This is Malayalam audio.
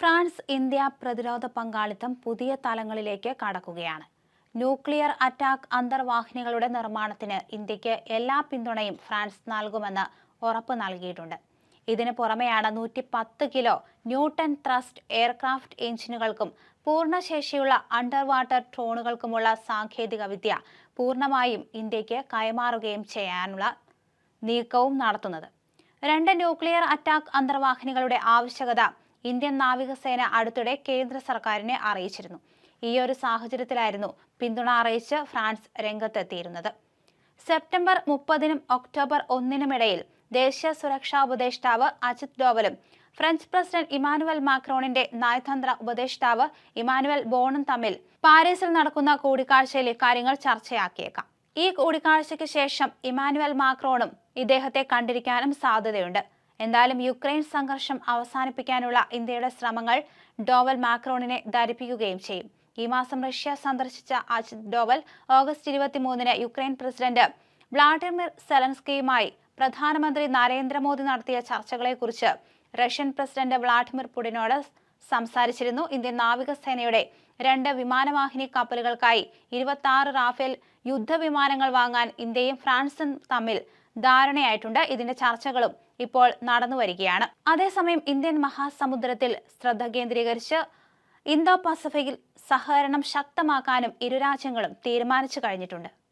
ഫ്രാൻസ് ഇന്ത്യ പ്രതിരോധ പങ്കാളിത്തം പുതിയ തലങ്ങളിലേക്ക് കടക്കുകയാണ്. ന്യൂക്ലിയർ അറ്റാക്ക് അന്തർവാഹിനികളുടെ നിർമ്മാണത്തിന് ഇന്ത്യയ്ക്ക് എല്ലാ പിന്തുണയും ഫ്രാൻസ് നൽകുമെന്ന് ഉറപ്പ് നൽകിയിട്ടുണ്ട്. ഇതിനു പുറമെയാണ് നൂറ്റി പത്ത് കിലോ ന്യൂട്ടൺ ത്രസ്റ്റ് എയർക്രാഫ്റ്റ് എഞ്ചിനുകൾക്കും പൂർണശേഷിയുള്ള അണ്ടർ വാട്ടർ ഡ്രോണുകൾക്കുമുള്ള സാങ്കേതിക വിദ്യ പൂർണമായും ഇന്ത്യയ്ക്ക് കൈമാറുകയും ചെയ്യാനുള്ള നീക്കവും നടത്തുന്നത്. രണ്ട് ന്യൂക്ലിയർ അറ്റാക്ക് അന്തർവാഹിനികളുടെ ആവശ്യകത ഇന്ത്യൻ നാവികസേന അടുത്തിടെ കേന്ദ്ര സർക്കാരിനെ അറിയിച്ചിരുന്നു. ഈ ഒരു സാഹചര്യത്തിലായിരുന്നു പിന്തുണ അറിയിച്ച് ഫ്രാൻസ് രംഗത്തെത്തിയിരുന്നത്. സെപ്റ്റംബർ മുപ്പതിനും ഒക്ടോബർ ഒന്നിനുമിടയിൽ ദേശീയ സുരക്ഷാ ഉപദേഷ്ടാവ് അജിത് ഡോവലും ഫ്രഞ്ച് പ്രസിഡന്റ് ഇമാനുവൽ മാക്രോണിന്റെ നയതന്ത്ര ഉപദേഷ്ടാവ് ഇമാനുവൽ ബോണും തമ്മിൽ പാരീസിൽ നടക്കുന്ന കൂടിക്കാഴ്ചയിൽ ഇക്കാര്യങ്ങൾ ചർച്ചയാക്കിയേക്കാം. ഈ കൂടിക്കാഴ്ചയ്ക്ക് ശേഷം ഇമാനുവൽ മാക്രോണും ഇദ്ദേഹത്തെ കണ്ടിരിക്കാനും സാധ്യതയുണ്ട്. എന്തായാലും യുക്രൈൻ സംഘർഷം അവസാനിപ്പിക്കാനുള്ള ഇന്ത്യയുടെ ശ്രമങ്ങൾ ഡോവൽ മാക്രോണിനെ ധരിപ്പിക്കുകയും ചെയ്യും. ഈ മാസം റഷ്യ സന്ദർശിച്ച അജിത് ഡോവൽ ഓഗസ്റ്റ് ഇരുപത്തിമൂന്നിന് യുക്രൈൻ പ്രസിഡന്റ് വ്ളാഡിമിർ സെലൻസ്കിയുമായി പ്രധാനമന്ത്രി നരേന്ദ്രമോദി നടത്തിയ ചർച്ചകളെക്കുറിച്ച് റഷ്യൻ പ്രസിഡന്റ് വ്ളാഡിമിർ പുടിനോട് സംസാരിച്ചിരുന്നു. ഇന്ത്യൻ നാവികസേനയുടെ രണ്ട് വിമാനവാഹിനി കപ്പലുകൾക്കായി ഇരുപത്തി ആറ് റാഫേൽ യുദ്ധവിമാനങ്ങൾ വാങ്ങാൻ ഇന്ത്യയും ഫ്രാൻസും തമ്മിൽ ധാരണയായിട്ടുണ്ട്. ഇതിന്റെ ചർച്ചകളും ഇപ്പോൾ നടന്നു വരികയാണ്. അതേസമയം ഇന്ത്യൻ മഹാസമുദ്രത്തിൽ ശ്രദ്ധ കേന്ദ്രീകരിച്ച് ഇന്തോ പസഫിക്കിൽ സഹകരണം ശക്തമാക്കാനും ഇരു രാജ്യങ്ങളും തീരുമാനിച്ചു കഴിഞ്ഞിട്ടുണ്ട്.